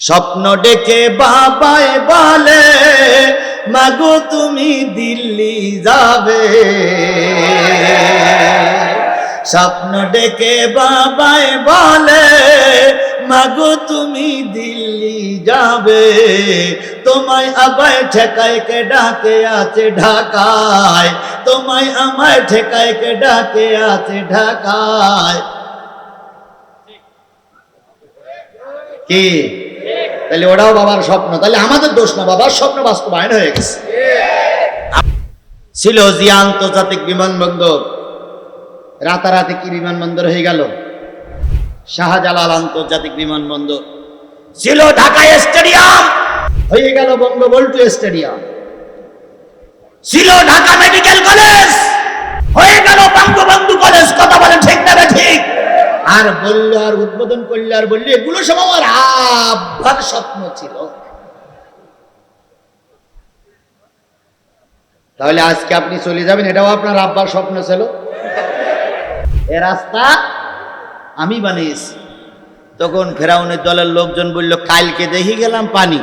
স্বপ্ন ডেকে বাবাই বলে, মাগো, তুমি দিল্লি যাবে। স্বপ্ন ডেকে বাবাই বলে, মাগো, তুমি দিল্লি যাবে। তোমায় আবাই ঠেকায় কে ডাকে আছে ঢাকায়? তোমায় আমায় ঠেকায় কে ডাকে আছে ঢাকায়? কি? তাহলে ওরাও বাবার স্বপ্ন। তাহলে আমাদের দোষ না, বাবার স্বপ্ন বাস্তবায়ন হয়ে গেছে। ছিল জিয়া আন্তর্জাতিক বিমানবন্দর। রাতারাতি কি বিমানবন্দর হয়ে গেল? শাহজালাল আন্তর্জাতিক বিমানবন্দর। ছিল ঢাকা স্টেডিয়াম। হয়ে গেল বঙ্গবন্ধু স্টেডিয়াম। ছিল ঢাকা মেডিকেল কলেজ। হয়ে গেল বঙ্গবন্ধু কলেজ, কথা বলেন ঠিক না ঠিক? আর বলল, আর উদ্বোধন করলে, আর বলল, এগুলো সব আমার আব্বার স্বপ্ন ছিল। তাহলে আজকে আপনি চলে যাবেন, এটাও আপনার আব্বার স্বপ্ন ছিল। এ রাস্তা আমি বানিয়েছি। তখন ফেরাউনের দলের লোকজন বলল, কালকে দেখি গেলাম পানি।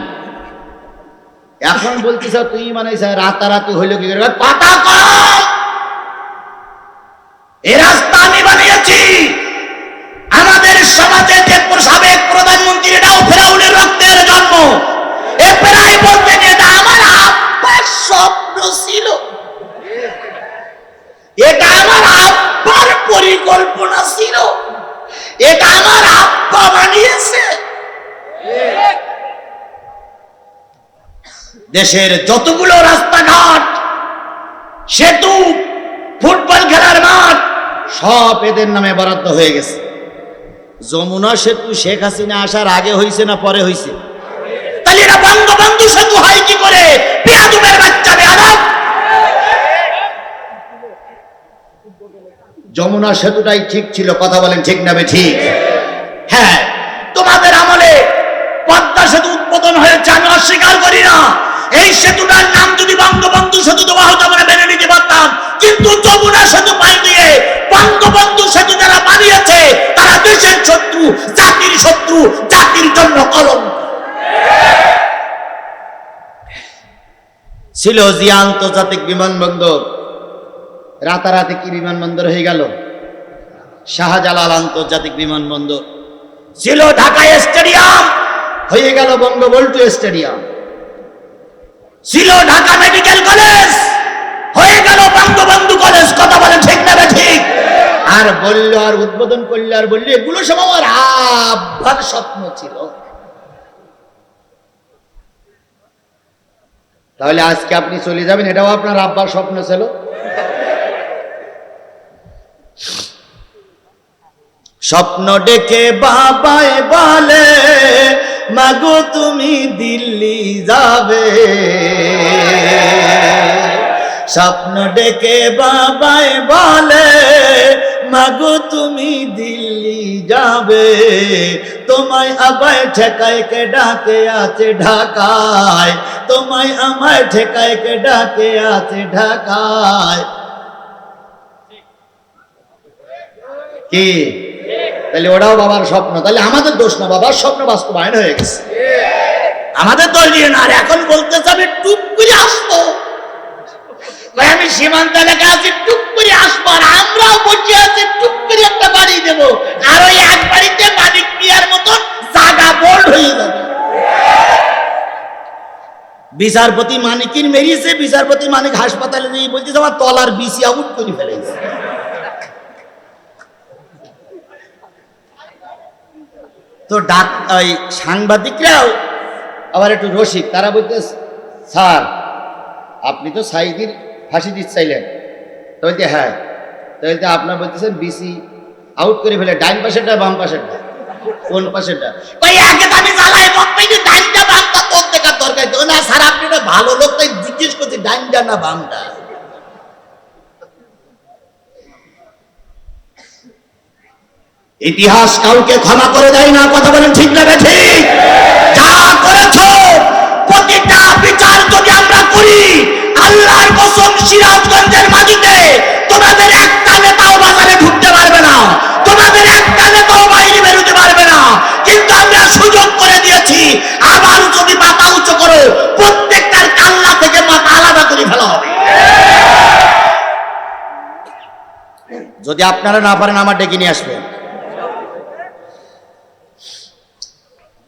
এখন বলছিস তুই বানাইছ রাতারাতি হইল কি করে? কথা এ রাস্তা আমি বানিয়েছি। প্রায় এটা আমার আব্বার স্বপ্ন ছিল। এটা আমার আব্বার পরিকল্পনা ছিল। এটা আমার আব্বা বানিয়েছে। দেশের যতগুলো রাস্তাঘাট, সেতু, ফুটবল খেলার মাঠ, সব এদের নামে বরাদ্দ হয়ে গেছে। যমুনা সেতু শেখ হাসিনা আসার আগে হয়েছে না পরে হয়েছে বঙ্গবন্ধু সেতু হয় কি করে? পেয়াদুমের বাচ্চা, বেয়াদব! যমুনা সেতুটাই ঠিক ছিল, কথা বলেন ঠিক না ঠিক? হ্যাঁ তোমাদের আমলে পদ্মা সেতু উদ্বোধন হয়েছে, আমি অস্বীকার করি না। এই সেতুটার নাম যদি বঙ্গবন্ধু সেতু দেওয়া হতো, আমরা মেনে নিতে পারতাম। কিন্তু যমুনা সেতু পাই দিয়ে বঙ্গবন্ধু সেতু যারা বানিয়েছে, তারা দেশের শত্রু, জাতির শত্রু জাতির জন্য কলঙ্ক ছিল জিয়া আন্তর্জাতিক বিমানবন্দর। রাতারাতি কি বিমানবন্দর হয়ে গেল? শাহজালাল আন্তর্জাতিক বিমানবন্দর। ছিল ঢাকা স্টেডিয়াম, হয়ে গেল বঙ্গবন্ধু স্টেডিয়াম। ছিল ঢাকা মেডিকেল কলেজ, হয়ে গেল বঙ্গবন্ধু কলেজ, কথা বলেন ঠিক না ঠিক? আর বলল আর উদ্বোধন করলে আর বলল, এগুলো সব আমার আব্বার স্বপ্ন ছিল। তাহলে আজকে আপনি চলে যাবেন, এটাও আপনার আব্বার স্বপ্ন ছিল। স্বপ্ন ডেকে বাবাই বলে, মাগো, তুমি দিল্লি যাবে। স্বপ্ন ডেকে বাবায় বলে, মাগো, তুমি যাবে। তোমায় আবায় ঠেকায় কে ডাকে আছে ঢাকায়? তোমায় আমায় ঠেকায় কে ডাকে আছে ঢাকায়? কি? তাহলে ওরাও বাবার স্বপ্ন। তাহলে আমাদের দোষ না বাবার স্বপ্ন বাস্তবায়ন হয়ে গেছে। আমাদের দোষ নিয়ে না আর এখন বলতে যাবে টুক করে আসব। আমি সীমান্ত এলাকা আছি, টুক করে আসব আর আমরাও বসে আছি, টুক করে একটা বাড়ি দেবো। আর ওই এক বাড়িতে মালিক পিয়ার মতন জাগা বোল্ড হয়ে যাবে। বিচারপতি মানিকিন মেরিয়েছে বিচারপতি মানিক হাসপাতালে নিয়ে বলতেছে, আমার তলার বিসি আউট করে ফেলেছে। তো ডাক, ওই সাংবাদিকরাও আবার একটু রসিক, তারা বলতে স্যার, আপনি তো সাইদির ফাঁসি দিতে চাইলেন। তো বলতে হ্যাঁ তো বলতে আপনার বলতেছেন বিসি আউট করে ফেলে ডাইন পাশেরটা, বাম পাশেরটা, কোন পাশেরটা? ওই আগে তো আমি জ্বালাই বকবাই যে ডাইনটা বামটা তোর দেখার দরকার? তো না, স্যার, আপনি একটা ভালো লোক, তাই জিজ্ঞেস করছি ডাইনটা না বামটা? ইতিহাস কাউকে ক্ষমা করে দেয় না, কথা বলেন ঠিক না ঠিক আবারও যদি মাথা উঁচু করো, প্রত্যেকটার কান্না থেকে মাথা আলাদা করে ফেলা হবে। যদি আপনারা না পারেন, আমার ডেকে নিয়ে আসবেন।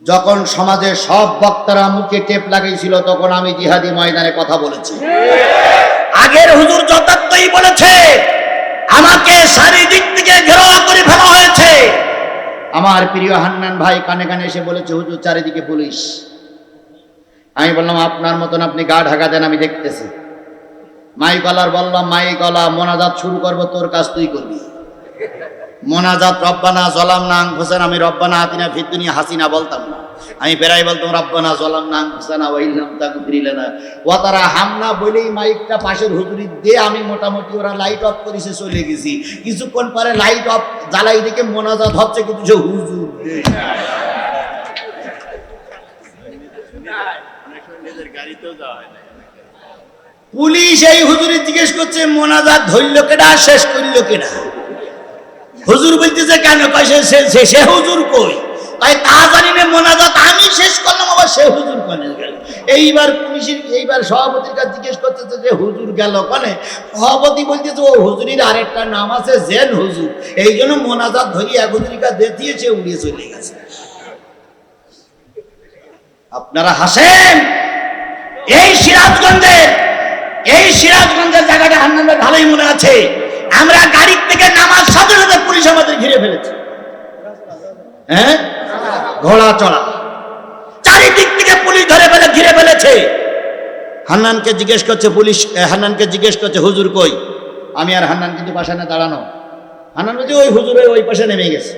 যখন সমাজে সব বক্তারা মুখে টেপ লাগিয়েছিল তখন আমি জিহাদি ময়দানে কথা বলেছি। আগের হুজুর যথার্থই বলেছে, আমাকে শারীরিক দিক থেকে ঘেরাও করে ফেলা হয়েছে। আমার প্রিয় হান্নান ভাই কানে কানে এসে বলেছে, হুজুর, চারিদিকে পুলিশ। আমি বললাম, আপনার মতন আপনি গা ঢাকা দেন, আমি দেখতেছি। মাই গলার বললাম, মাই গলা, মোনাজাত শুরু করব, তোর কাজ তুই করবি। মোনাজাত রব্বানা জলাম না হোসেন আমি রব্বানা হাতিনা ফিদ্দুনি হাসিনা বলতাম না। আমি বেড়াই বলতাম, রব্বানা জলাম না হোসেনা ওয়াইলাম তাকে ফিরিলে না ও তারা হামনা বলেই মাইকটা পাশের হুজুরি দিয়ে আমি মোটামুটি ওরা লাইট অফ করেছে, চলে গেছি। কিছুক্ষণ পরে লাইট অফ জ্বালাই দেখে মোনাজাত হচ্ছে কিন্তু সে হুজুর। পুলিশ এই হুজুরি জিজ্ঞেস করছে, মোনাজাত ধরল কেডা, শেষ করল কেডা? হুজুর বলতেছে, কেন? সে- সে হুজুর কই? তাই তা জানি মোনাজাত আমি শেষ করলাম, আবার সে হুজুর কনে গেল। এইবার পুলিশের, এইবার সভাপতির কাছে জিজ্ঞেস করতেছে যে হুজুর গেল কনে? সভাপতি বলতেছে, ও হুজুরির আরেকটা নাম আছে জেন হুজুর। এই জন্য মোনাজাত ধরিয়ে এক হুজুরির কাছে দিয়ে উড়িয়ে চলে গেছে। আপনারা হাসেন? এই সিরাজগঞ্জের এই সিরাজগঞ্জের জায়গাটা হান্নানের ভালোই মনে আছে। আমরা গাড়ির থেকে নামার সাথে সাথে পুলিশ আমাদের ঘিরে ফেলেছে। হ্যাঁ? ঘোড়া চড়া। চারিদিক থেকে পুলিশ ধরে ফেলে, ঘিরে ফেলেছে। হান্নানকে জিজ্ঞেস করছে, পুলিশ হান্নানকে জিজ্ঞেস করছে, হুজুর কই? আমি আর হান্নান কিন্তু পাশে না, দাঁড়ানো। হান্নান বলছে, ওই হুজুরের ওই পাশে নেমে গেছে।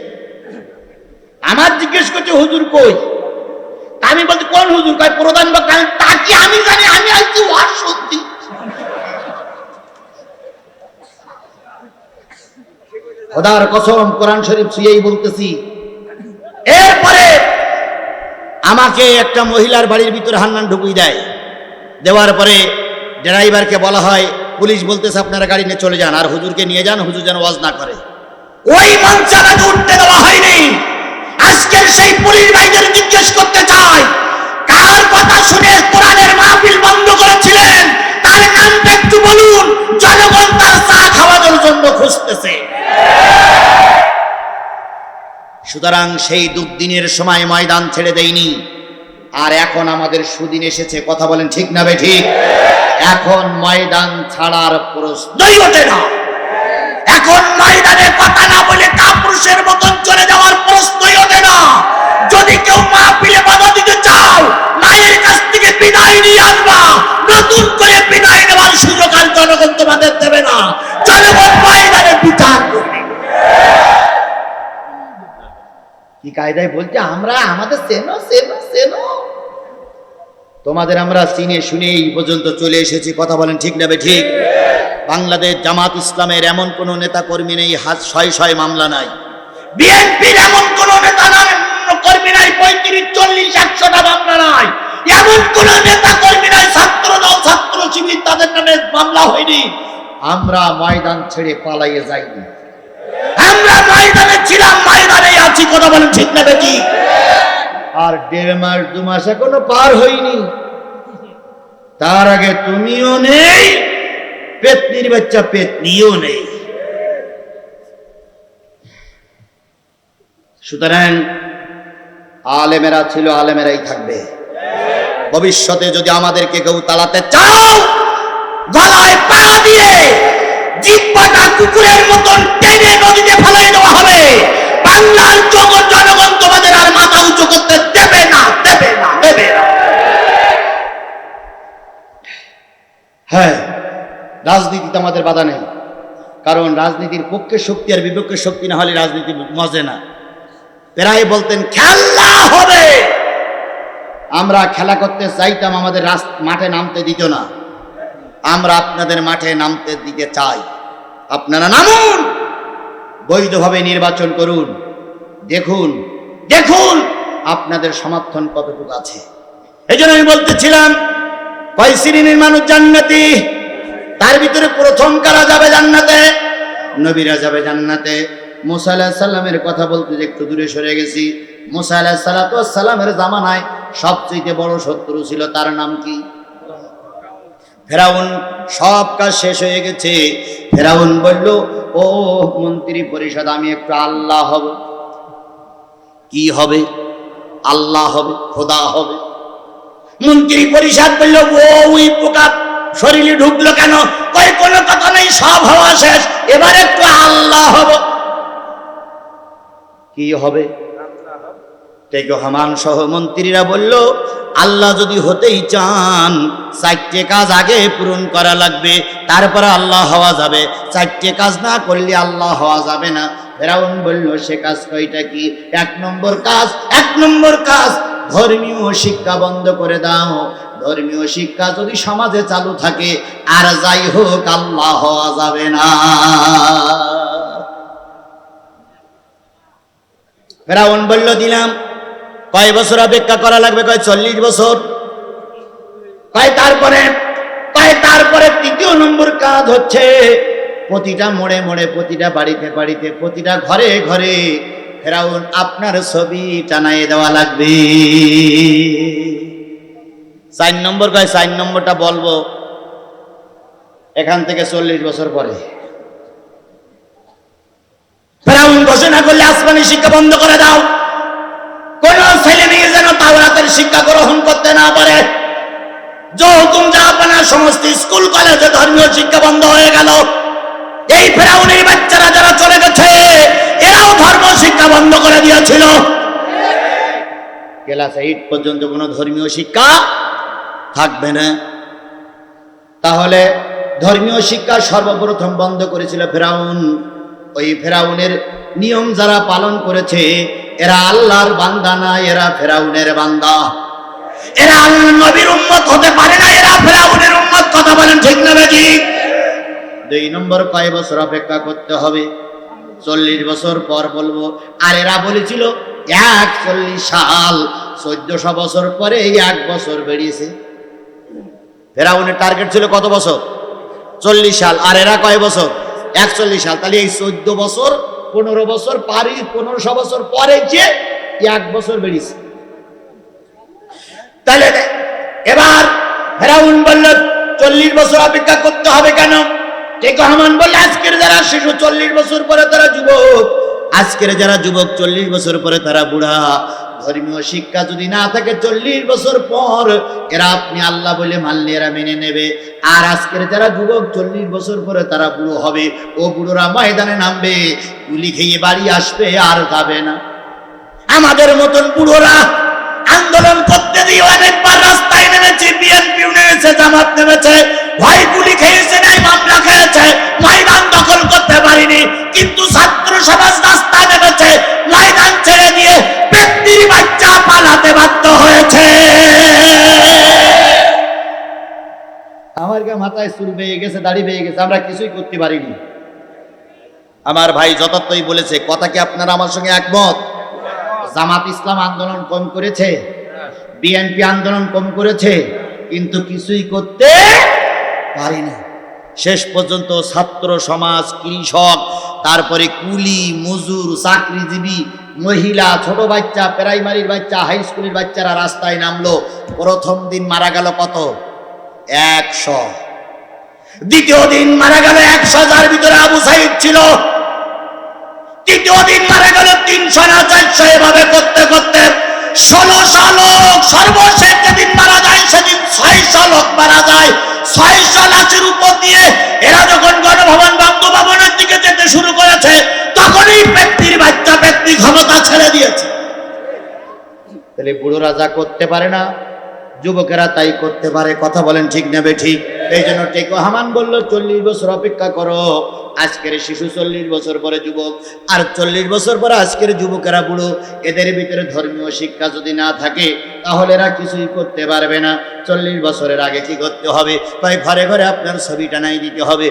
আমার জিজ্ঞেস করছে, হুজুর কই? আমি বলছি, কোন হুজুর কয় প্রধান বা কারণ তা কি আমি জানি? আমি আজকে ওয়ার সত্যি খোদার কসম, কোরআন শরীফ শুয়েই বলতেছি আমাকে একটা মহিলার বাড়ির ভিতরে হান্নান ঢুকুই দেয়। দেওয়ার পরে ড্রাইভারকে বলা হয়, পুলিশ বলতেছে আপনারা গাড়ি নিয়ে চলে যান আর হুজুরকে নিয়ে যান, হুজুর যেন ওয়াজ না করে। ওই মঞ্চে আমাকে উঠতে দেওয়া হয়নি। আজকের সেই পুলিশ ভাইদের জিজ্ঞেস করতে চাই, কার কথা শুনে কোরআনের মাহফিল বন্ধ করেছিলেন? তার নামটা একটু বলুন, জনগণ তার চা খাওয়ানোর জন্য খুঁজতেছে। সুতরাং সেই দুর্দিনের সময় ময়দান ছেড়ে দেয়নি আর এখন আমাদের সুদিন এসেছে, কথা বলেন ঠিক না ঠিক? এখন ময়দান ছাড়ার প্রশ্নই ওঠে না। এখন ময়দানে কথা কায়দায় বলছে, আমরা, আমাদের সেনো সেনো সেনো তোমাদের আমরা চিনে শুনে এই পর্যন্ত চলে এসেছি। কথা বলেন ঠিক নেবে ঠিক? বাংলাদেশ জামাত ইসলামের এমন কোন নেতা কর্মী নেই, হাত ছয় ছয় মামলা নাই। বিএনপির এমন কোন নেতা নাই কর্মী নাই, পঁয়ত্রিশ, চল্লিশ একশোটা মামলা নাই। এমন কোন নেতা কর্মী নাই, ছাত্র দল, ছাত্র শিবির, তাদের নামে মামলা হয়নি। আমরা ময়দান ছেড়ে পালাইয়ে যাইনি। আমরা ময়দানে ছিলাম, ময়দানে আছি কথা বলেন, ঠিক না বেটি? আর দেড় মাস, দু মাস এখনও পার হয়নি। তার আগে তুমিও নেই, পেতনির বাচ্চা পেতনিও নেই। সুতরাং আলেমেরা ছিল, আলেমেরাই থাকবে। ভবিষ্যতে যদি আমাদেরকে কেউ তালাতে চাও, গলায় পা দিয়ে জিব্বাটা কুকুরের মতন টেনে নদীতে ফেলাই দেওয়া হবে। বাংলার জগৎ জনগণ তোমাদের আর মাথা উঁচু করতে দেবে না দেবে না দেবে না। হ্যাঁ রাজনীতিতে আমাদের বাধা নেই। কারণ রাজনীতির পক্ষে শক্তি আর বিপক্ষে শক্তি না হলে রাজনীতি মজে না। প্রায় বলতেন, খেলা হবে। আমরা খেলা করতে চাইতাম, আমাদের মাঠে নামতে দিত না। আমরা আপনাদের মাঠে নামতে দিতে চাই। আপনারা নামুন, বৈধভাবে নির্বাচন করুন। দেখুন দেখুন আপনাদের সমর্থন কতটুকু আছে। এই জন্য আমি বলতেছিলাম কয় শ্রেণির মানুষ জান্নাতি, তার ভিতরে প্রথম কারা যাবে জান্নাতে? নবীরা যাবে জান্নাতে। মুসা আলাহ সাল্লামের কথা বলতে যে একটু দূরে সরে গেছি। মুসা আলাহ সাল্লামের জামানায় সবচেয়ে বড় শত্রু ছিল তার নাম কি? ফেরাউন। সব কাজ শেষ হয়ে গেছে। ফেরাউন বলল ও মন্ত্রী পরিষদ, আমি একটু আল্লাহ হব। কি হবে? আল্লাহ হবে, খোদা হবে। মন্ত্রী পরিষদ বলল, ও, ওই পোকা শরীরে ঢুকলো কেন? কই, কোনো কথা নেই, সব হওয়া শেষ। এবার একটু আল্লাহ হব। কি হবে? টেকো হামান সহ মন্ত্রীরা বলল, আল্লাহ যদি হতেই চান, চারটে কাজ আগে পূরণ করা লাগবে, তারপরে আল্লাহ হওয়া যাবে। চারটে কাজ না করলে আল্লাহ হওয়া যাবে না। ফেরাউন বলল, সে কাজ কয়টা কি? এক নম্বর কাজ, এক নম্বর কাজ। ধর্মীয় শিক্ষা বন্ধ করে দাও। ধর্মীয় শিক্ষা যদি সমাজে চালু থাকে, আর যাই হোক, আল্লাহ হওয়া যাবে না। ফেরাউন বলল, দিলাম। কয় বছর অপেক্ষা করা লাগবে? কয় চল্লিশ বছর। কয় তারপরে? কয় তারপরে তৃতীয় নম্বর কাজ হচ্ছে প্রতিটা মোড়ে মোড়ে, প্রতিটা বাড়িতে বাড়িতে, প্রতিটা ঘরে ঘরে ফেরাউন আপনার ছবি টানাই দেওয়া লাগবে। চার নম্বর কয়, চার নম্বরটা বলব। এখান থেকে চল্লিশ বছর পরে। ফেরাউন ঘোষণা করলে আসমানি শিক্ষা বন্ধ করে দাও। কোন ছেলে মেয়ে যেন তাওরাতের শিক্ষা গ্রহণ করতে না পারে। যে হুকুম জাহাপানা সমস্ত স্কুল, কলেজে ধর্মীয় শিক্ষা বন্ধ হয়ে গেল। এই ফেরাউনের বাচ্চারা যারা চলে গেছে এরাও ধর্ম শিক্ষা বন্ধ করে দিয়েছিল। ক্লাস এইট পর্যন্ত কোনো ধর্মীয় শিক্ষা থাকবে না। তাহলে ধর্মীয় শিক্ষা সর্বপ্রথম বন্ধ করেছিল ফেরাউন। ওই ফেরাউনের নিয়ম যারা পালন করেছে এরা আল্লাহর বান্দা না এরা ফেরাউনের বান্দা। এরা নবীর উম্মত হতে পারে না এরা ফেরাউনের উম্মত কথা বলেন ঠিক না বেজি দুই নম্বর কয় বছর অপেক্ষা করতে হবে? চল্লিশ বছর পর বলব, আর এরা বলেছিল এক চল্লিশ সাল। চোদ্দশো বছর পরে এই এক বছর বেরিয়েছে। ফেরাউনের টার্গেট ছিল কত বছর? চল্লিশ সাল। আর এরা কয় বছর? একচল্লিশ সাল। তাহলে এই চোদ্দ বছর, পনেরো বছর, পারি পনেরোশো বছর পরে যে এক বছর বেরিয়েছে। তাহলে এবার ফেরাউন বলল, চল্লিশ বছর অপেক্ষা করতে হবে কেন? টেক রহমান বলল আজকের যারা শিশু চল্লিশ বছর পরে তারা যুবক, আজকের যারা যুবক চল্লিশ বছর পরে তারা বুড়া। ধর্মীয় শিক্ষা যদি না থাকে চল্লিশ বছর পর, এরা আপনি আল্লাহ বলে মানলে এরা মেনে নেবে। আর আজকের যারা যুবক চল্লিশ বছর পরে তারা বুড়ো হবে, ও বুড়োরা ময়দানে নামবে, গুলি খেয়ে বাড়ি আসবে, আর যাবে না। আমাদের মতন বুড়োরা আন্দোলন করতে দিয়ে অনেকবার রাস্তায় নেমেছে, বিএনপি নেমেছে, জামাত নেমেছে ভয় গুলি খেয়েছে নাই মামলা খেয়েছে ময়দান দখল করতে পারিনি কিন্তু ছাত্র সমাজ রাস্তায় নেমেছে ময়দান ছেড়ে দিয়ে ব্যক্তির বাচ্চা পালাতে বাধ্য হয়েছে। আমার গা মাথায় চুল বেয়ে গেছে দাড়ি বেয়ে গেছে আমরা কিছুই করতে পারিনি। আমার ভাই যথার্থই বলেছে কথা কি আপনারা আমার সঙ্গে একমত? জামাত ইসলাম আন্দোলন কম করেছে বিএনপি আন্দোলন কম করেছে কিন্তু কিছুই করতে পারিনি শেষ পর্যন্ত ছাত্র সমাজ, কৃষক, তারপরে কুলি, মজুর, চাকরিজীবী, মহিলা, ছোট বাচ্চা, প্রাইমারির বাচ্চা, হাই স্কুলের বাচ্চারা রাস্তায় নামলো। প্রথম দিন মারা গেল কত? একশো। দ্বিতীয় দিন মারা গেল একশো, যার ভিতরে আবু সাইদ ছিল। তৃতীয় দিন মারা গেল তিনশো না চারশো, এভাবে করতে করতে ষোলোশো লোক সর্বশেষ যেদিন মারা যায়, সেদিন ছয়শো মারা যায়। উপর দিয়ে এরা যখন গণভবন দিকে যেতে শুরু করেছে, তখনই ব্যক্তির ব্যক্তি ক্ষমতা ছেড়ে দিয়েছে। তাহলে করতে পারে না, যুবকেরা তাই করতে পারে, কথা বলেন ঠিক নেবে ঠিক এই জন্য টেকো হামান বলল, চল্লিশ বছর অপেক্ষা করো। আজকের শিশু চল্লিশ বছর পরে যুবক, আর চল্লিশ বছর পরে আজকের যুবকেরা বুড়ো, এদের ভিতরে ধর্মীয় শিক্ষা যদি না থাকে, তাহলে এরা কিছুই করতে পারবে না। চল্লিশ বছরের আগে কি করতে হবে? তাই ঘরে ঘরে আপনার ছবিটা নাই দিতে হবে।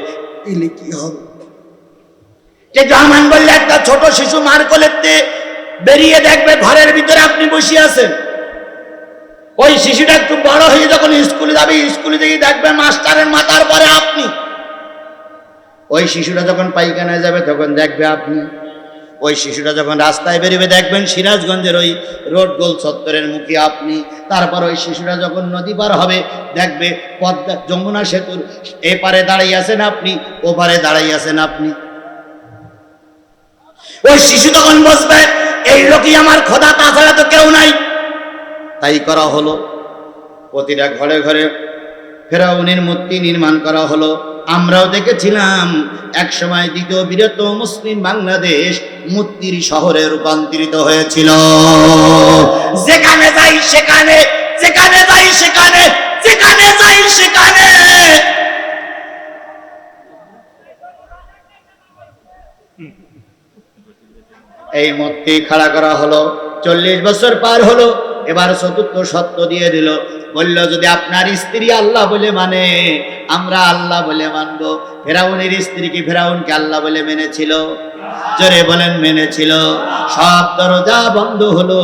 এলে কি হবে? যে জামান বললে একটা ছোট শিশু মার কোলেতে বেরিয়ে দেখবে ঘরের ভিতরে আপনি বসে আছেন। ওই শিশুটা একটু বড় হয়ে যখন স্কুলে যাবে, স্কুলে গিয়ে দেখবে মাস্টারের মাথার পরে আপনি। ওই শিশুটা যখন পাইখানায় যাবে, তখন দেখবে আপনি। ওই শিশুটা যখন রাস্তায় বেরোবে, দেখবেন সিরাজগঞ্জের ওই রোড গোল চত্বরের মুখে আপনি। তারপর ওই শিশুরা যখন নদী পার হবে, দেখবে পদ্মা, যমুনা সেতুর এপারে দাঁড়িয়ে আছেন আপনি, ওপারে দাঁড়িয়ে আছেন আপনি। ওই শিশু তখন বসবে, এই লোকই আমার খোদা, তাছাড়া তো কেউ নাই। তাই করা হলো। প্রতিটা ঘরে ঘরে ফেরাউনের মূর্তি নির্মাণ করা হলো। আমরাও দেখেছিলাম এক সময় দ্বিতীয় বৃহত্তম মুসলিম বাংলাদেশ মূর্তির শহরে রূপান্তরিত হয়েছিল। যেখানে যাই সেখানে, যেখানে যাই সেখানে, যেখানে যাই সেখানে। এই মূর্তি খাড়া করা হলো, চল্লিশ বছর পার হলো এবার চতুর্থ সত্য দিয়ে দিল। বলল, যদি আপনার স্ত্রী আল্লাহ বলে মানে আমরা আল্লাহ বলে মানব। ফেরাউনের স্ত্রী কি ফেরাউনকে আল্লাহ বলে মেনেছিল? জোরে বলেন, মেনেছিল। সব দরজা বন্ধ হলো।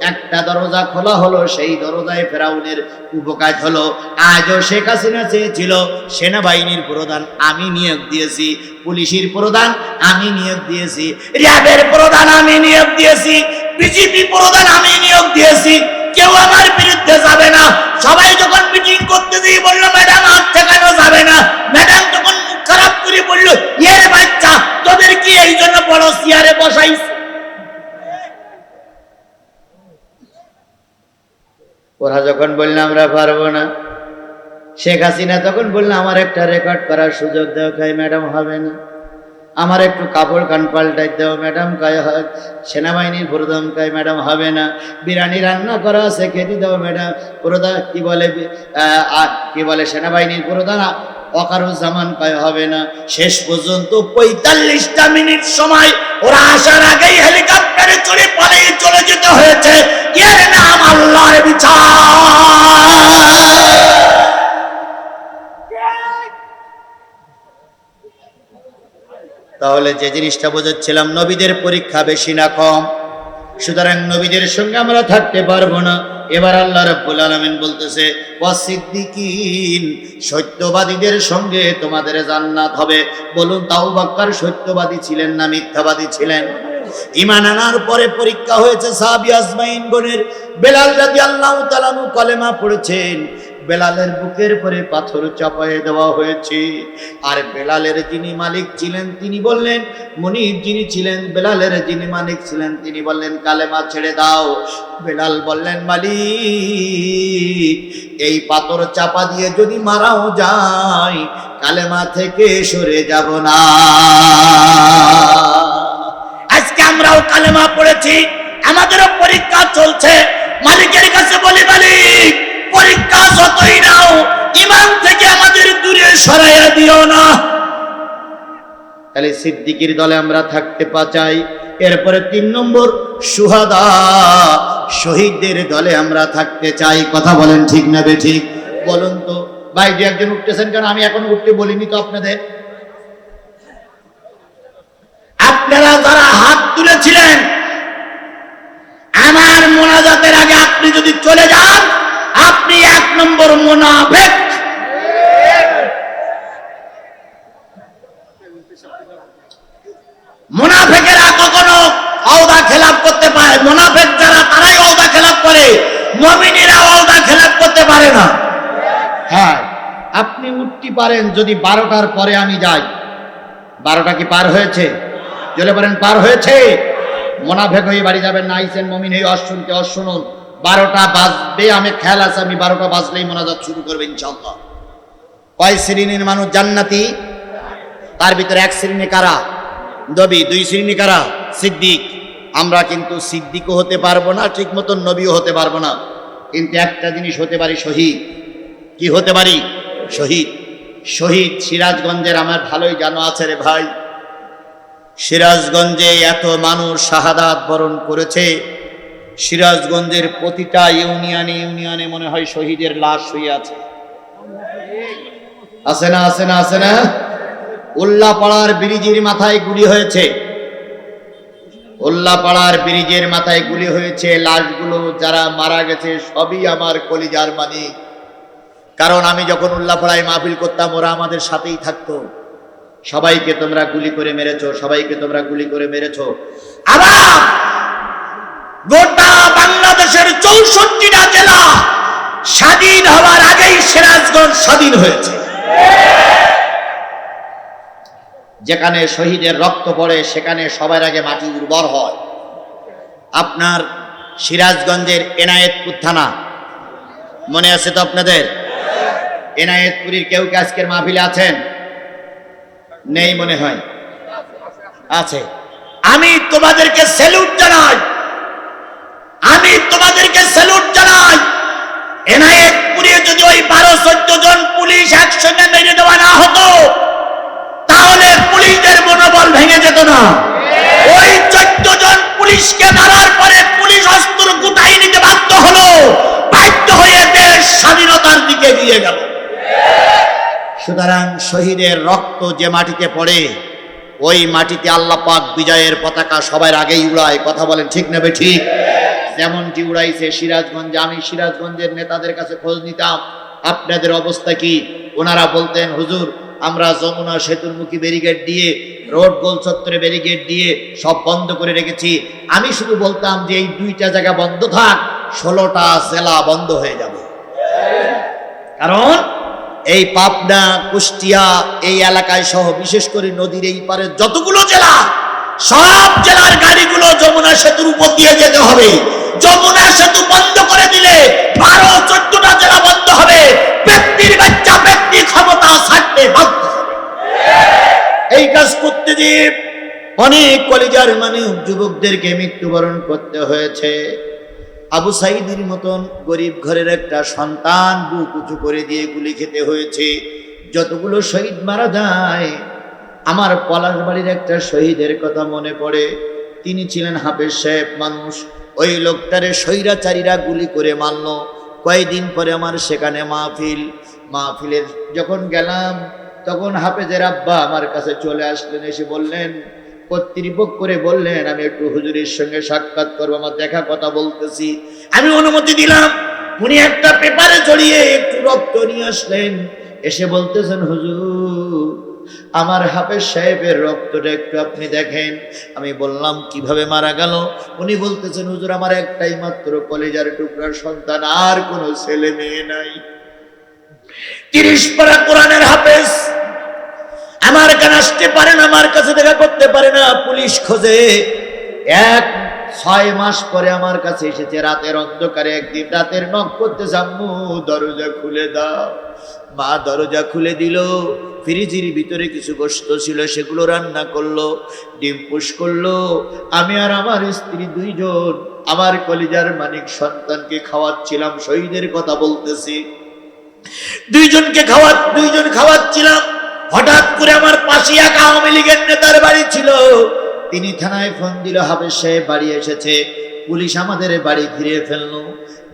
একটা দরজা খোলা হলো, সেই দরজায় ফেরাউনের উপকাজ হলো। আজও শেখ হাসিনা চেয়েছিল, সেনাবাহিনীর প্রধান আমি নিয়োগ দিয়েছি, পুলিশের প্রধান আমি নিয়োগ দিয়েছি, র্যাবের প্রধান আমি নিয়োগ দিয়েছি বিজেপি প্রধান আমি নিয়োগ দিয়েছি। কেউ আমার বিরুদ্ধে যাবে না। সবাই যখন মিটিং করতে দিয়ে বলল, ম্যাডাম আর ঠেকানো যাবে না। ম্যাডাম তখন মুখ খারাপ করে বলল এর বাচ্চা, তোদের কি এই জন্য বড় চেয়ারে বসাইছে ওরা যখন বলল, আমরা পারব না। শেখ হাসিনা তখন বলল, আমার একটা রেকর্ড করার সুযোগ দেওয়া খাই ম্যাডাম, হবে না। আমার একটু কাপড় কান পাল্টাই দাও, ম্যাডাম কায় হয় সেনাবাহিনীর প্রধান কায় ম্যাডাম হবে না। বিরিয়ানি রান্না করা আছে, খেতে দাও, ম্যাডাম। প্রধান, কি বলে কি বলে সেনাবাহিনীর প্রধান? জামান কায় হবে না। শেষ পর্যন্ত পঁয়তাল্লিশটা মিনিট সময়, ওরা আসার আগেই হেলিকপ্টারে চড়ে পালিয়ে চলে যেতে হয়েছে। এর নাম আল্লাহর বিচার। তাহলে যে জিনিসটা বোঝাচ্ছিলাম, নবীদের পরীক্ষা বেশি না কম। সুতরাং নবীদের সঙ্গে আমরা থাকতে পারব না। এবার আল্লাহ রাব্বুল আলামিন বলতেছে সত্যবাদীদের সঙ্গে তোমাদের জান্নাত হবে। বলুন, তাও বাক্কার সত্যবাদী ছিলেন না মিথ্যাবাদী ছিলেন? ইমান আনার পরে পরীক্ষা হয়েছে সাহাবি আজমাইন গণের। বেলাল রাদিয়াল্লাহু তাআলা কলেমা পড়েছেন বেলালের বুকের পরে পাথর চাপায়ে দেওয়া হয়েছে। আর বেলালের যিনি মালিক ছিলেন, তিনি বললেন মনির যিনি ছিলেন, বেলালের যিনি মালিক ছিলেন, তিনি বললেন, কালেমা ছেড়ে দাও। বেলাল বললেন, মালিক, এই পাথর চাপা দিয়ে যদি মারাও যায়, কালেমা থেকে সরে যাব না। আজকে আমরাও কালেমা পড়েছি, আমাদেরও পরীক্ষা চলছে। মালিকের কাছে বলি, মালিক পরীক্ষা যতই নাও ইমান থেকে আমাদের দূরে সরাইয়া দিও না। তাহলে সিদ্দিকির দলে আমরা থাকতে চাই এরপরে তিন নম্বর সুহাদা শহীদদের দলে আমরা থাকতে চাই। কথা বলেন ঠিক না বে ঠিক? বলুন তো ভাই দু একজন উঠতেছেন কেন? আমি এখন উঠতে বলিনি তো আপনাদের। আপনারা যারা হাত তুলেছিলেন আমার মোনাজাতের আগে আপনি যদি চলে যান আপনি এক নম্বর মোনাফেক। মোনাফেকেরা কখনো আওদা খেলাপ করতে পারে। মোনাফেক যারা, তারাই আওদা খেলাপ করে। মমিনীরা আওদা খেলাপ করতে পারে না। হ্যাঁ আপনি উঠতে পারেন যদি বারোটার পরে আমি যাই। বারোটা কি পার হয়েছে? জলে পারেন পার হয়েছে? মোনাফেক হয়ে বাড়ি যাবেন না, আইসেন মমিন হয়ে অশুনতে অশুনুন বারোটা বাজবে, আমি খেয়াল আছে, আমি বারোটা বাজলেই মোনাজাত শুরু করবে ইনশাল্লাহ কয় শ্রেণির মানুষ জান্নাতি? তার ভিতরে এক শ্রেণি কারা? নবী, দুই শ্রেণি কারা? সিদ্দিক। আমরা কিন্তু সিদ্দিকও হতে পারব না ঠিক মতন নবীও হতে পারব না। কিন্তু একটা জিনিস হতে পারি শহীদ। কি হতে পারি? শহীদ। শহীদ সিরাজগঞ্জের, আমার ভালোই জানো আছে রে ভাই। সিরাজগঞ্জে এত মানুষ শাহাদাত বরণ করেছে। সিরাজগঞ্জের প্রতিটা ইউনিয়নে ইউনিয়নে মনে হয় শহীদের লাশ হয়ে আছে। আছে না আছে না আছে না? উল্লাপাড়ার ব্রিজের মাথায় গুলি হয়েছে। উল্লাপাড়ার ব্রিজের মাথায় গুলি হয়েছে। লাশগুলো যারা মারা গেছে সবই আমার কলিজার মালিক কারণ আমি যখন উল্লাপাড়ায় মাহফিল করতাম, ওরা আমাদের সাথেই থাকতো। সবাইকে তোমরা গুলি করে মেরেছো, সবাইকে তোমরা গুলি করে মেরেছো। আবার গোটা বাংলাদেশের চৌষট্টিটা জেলা স্বাধীন হওয়ার আগেই সিরাজগঞ্জ স্বাধীন হয়েছে। যেখানে শহীদের রক্ত পড়ে, সেখানে সবার আগে মাটি উর্বর হয়। আপনার সিরাজগঞ্জের এনায়েতপুর থানা, মনে আছে তো আপনাদের? এনায়েতপুরীর কেউ কি আজকের মাহফিলে আছেন? নেই মনে হয়। আছে। আমি তোমাদেরকে স্যালুট জানাই। আমি তোমাদেরকে স্যালুট জানাই। এনায়েতপুরে যদি ওই বারো, চোদ্দ জন পুলিশ একসঙ্গে মেরে দেওয়া না হতো, তাহলে পুলিশদের মনোবল ভেঙে যেত না। ওই চোদ্দ জন পুলিশকে মারার পরে পুলিশ অস্ত্র গুটাই নিতে বাধ্য হলো, বাধ্য হয়ে দেশ স্বাধীনতার দিকে এগিয়ে গেল। সুতরাং শহীদের রক্ত যে মাটিতে পড়ে, ওই মাটিতে আল্লাহ পাক বিজয়ের পতাকা সবার আগেই উড়ায়। কথা বলেন ঠিক নেবে ঠিক? যেমনটি উড়াইছে সিরাজগঞ্জে, আমি সিরাজগঞ্জের নেতাদের কাছে খোঁজ নিতাম। আপনাদের অবস্থা কি? ওনারা বলতেন, হুজুর, আমরা যমুনা সেতুর মুখী ব্যারিকেড দিয়ে, রোড গোল চত্বরে ব্যারিকেড দিয়ে সব বন্ধ করে রেখেছি। আমি শুধু বলতাম যে এই দুইটা জায়গা বন্ধ থাক, ষোলোটা জেলা বন্ধ হয়ে যাবে। কারণ এই পাবনা, কুষ্টিয়া, এই এলাকায় সহ বিশেষ করে নদীর এই পারে যতগুলো জেলা সব জেলার গাড়িগুলো যমুনা সেতুর উপর দিয়ে যেতে হবে। যমুনা সেতু বন্ধ করে দিলে বারো চোদ্দটা জেলা বন্ধ হবে। ব্যক্তির বাচ্চা, ব্যক্তি ক্ষমতা ছাড়তে বাধ্য। এই কাজ করতে যে অনেক কলেজার মানে যুবকদেরকে মৃত্যুবরণ করতে হয়েছে। আবু সাইদির মতন গরিব ঘরের একটা সন্তান বুক উঁচু করে দিয়ে গুলি খেতে হয়েছে। যতগুলো শহীদ মারা যায় আমার পলাশ বাড়ির একটা শহীদের কথা মনে পড়ে। তিনি ছিলেন হাফেজ সাহেব মানুষ। ওই লোকটারে স্বৈরাচারীরা গুলি করে মারল। কয়েকদিন পরে আমার সেখানে মাহফিল। মাহফিলের যখন গেলাম, তখন হাফেজের আব্বা আমার কাছে চলে আসলেন, এসে বললেন, কর্তৃপক্ষ করে বললেন, আমি একটু হুজুরের সঙ্গে সাক্ষাৎ করব, আমার দেখা কথা বলতেছি। আমি অনুমতি দিলাম। উনি একটা পেপারে জড়িয়ে একটু রক্ত নিয়ে আসলেন। এসে বলতেছেন, হুজুর আমার হাফেজ সাহেবের রক্তটা একটু আপনি দেখেন। আমি বললাম, কীভাবে মারা গেল? উনি বলতেছেন, হুজুর, আমার একটাই মাত্র কলেজার টুকরার সন্তান, আর কোনো ছেলে মেয়ে নাই। তিরিশ পারা কোরআনের হাফেজ, আমার আসতে পারে না, আমার কাছে দেখা করতে পারে না, পুলিশ খোঁজে। এক, ছয় মাস পরে আমার কাছে এসেছে, রাতের অন্ধকারে একদিন রাতের নখ করতে, জাম্মু, দরজা খুলে দাও। মা দরজা খুলে দিল, ফ্রিজের ভিতরে কিছু গোস্ত ছিল, সেগুলো রান্না করল, ডিম পুষ করল। আমি আর আমার স্ত্রী দুইজন, আমার কলিজার মানিক সন্তানকে খাওয়াচ্ছিলাম, শহীদের কথা বলতেছি। দুইজনকে খাওয়া দুইজন খাওয়াচ্ছিলাম। হঠাৎ করে আমার পাশে এক আওয়ামী লীগের নেতার বাড়ি ছিল। তিনি থানায় ফোন দিল, হাফেজ সাহেব বাড়ি এসেছে। পুলিশ আমাদের বাড়ি ঘিরে ফেলল,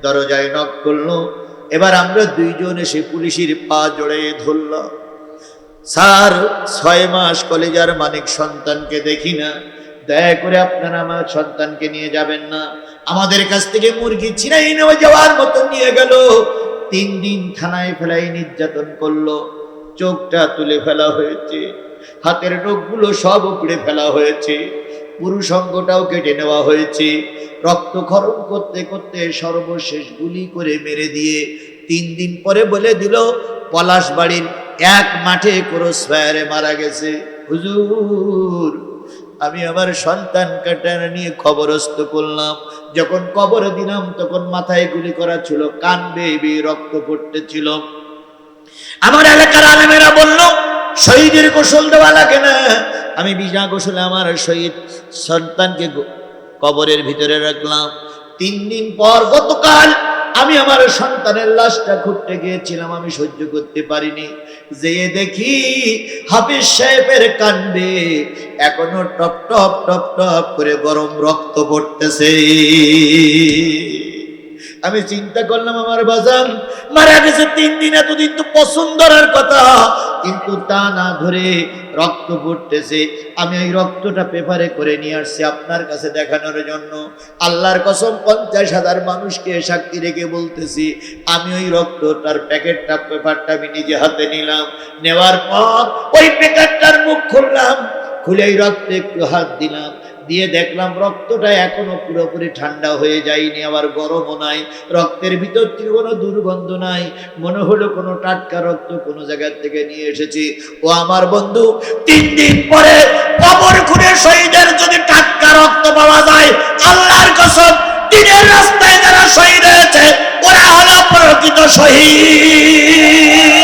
দরজায় নক করল। এবার আমরা দুইজন এসে পুলিশের পা জড়ে ধরলাম স্যার, ছয় মাস কলেজার মানিক সন্তানকে দেখি না। দয়া করে আপনারা আমার সন্তানকে নিয়ে যাবেন না। আমাদের কাছ থেকে মুরগি ছিনাই নেওয়া যাওয়ার মতো নিয়ে গেল। তিন দিন থানায় ফেলাই নির্যাতন করল। চোখটা তুলে ফেলা হয়েছে। হাতের নখগুলো সব উপড়ে ফেলা হয়েছে। পুরুষ অঙ্গটাও কেটে নেওয়া হয়েছে। রক্তক্ষরণ করতে করতে সর্বশেষ গুলি করে মেরে দিয়ে তিন দিন পরে বলে দিল, পলাশ বাড়ির এক মাঠে ক্রস ফায়ারে মারা গেছে। হুজুর, আমি আমার সন্তান কাটানা নিয়ে খবরস্থ করলাম। যখন কবর দিলাম, তখন মাথায় গুলি করা ছিল, কান বেয়ে রক্ত পড়তে ছিল আমার এলাকার আলেমেরা বলল, শহীদের গোসল দেওয়া লাগে না। আমি বিনা গোসলে আমার শহীদ সন্তানকে কবরের ভিতরে রাখলাম। তিন দিন পর গতকাল আমি আমার সন্তানের লাশটা খুঁজতে গিয়েছিলাম, আমি সহ্য করতে পারিনি। যেয়ে দেখি হাফিজ সাহেবের কাণ্ডে এখনও টপ টপ টপ টপ করে গরম রক্ত পড়তেছে। আমি চিন্তা করলাম আমার বাজান, মারা গেছে তিন দিন এতদিন তো পছন্দর কথা। কিন্তু তা না ধরে রক্ত পড়তেছে। আমি ওই রক্তটা পেপারে করে নিয়ে আসছি আপনার কাছে দেখানোর জন্য। আল্লাহর কসম, পঞ্চাশ হাজার মানুষকে সাক্ষী রেখে বলতেছি, আমি ওই রক্তটার প্যাকেটটা, পেপারটা আমি নিজে হাতে নিলাম। নেওয়ার পর ওই প্যাকেটটার মুখ খুললাম, খুলে এই রক্তে একটু হাত দিলাম। দিয়ে দেখলাম রক্তটা এখনও পুরোপুরি ঠান্ডা হয়ে যায়নি, আবার গরমও নাই, রক্তের ভিতর থেকে কোনো দুর্গন্ধ নাই, মনে হলো কোনো টাটকা রক্ত কোনো জায়গার থেকে নিয়ে এসেছি। ও আমার বন্ধু, তিন দিন পরে কবর খুঁড়ে শহীদের যদি টাটকা রক্ত পাওয়া যায়, আল্লাহর কসম, দিনের রাস্তায় যারা শহীদ হয়েছে, ওরা হলো প্রকৃত শহীদ।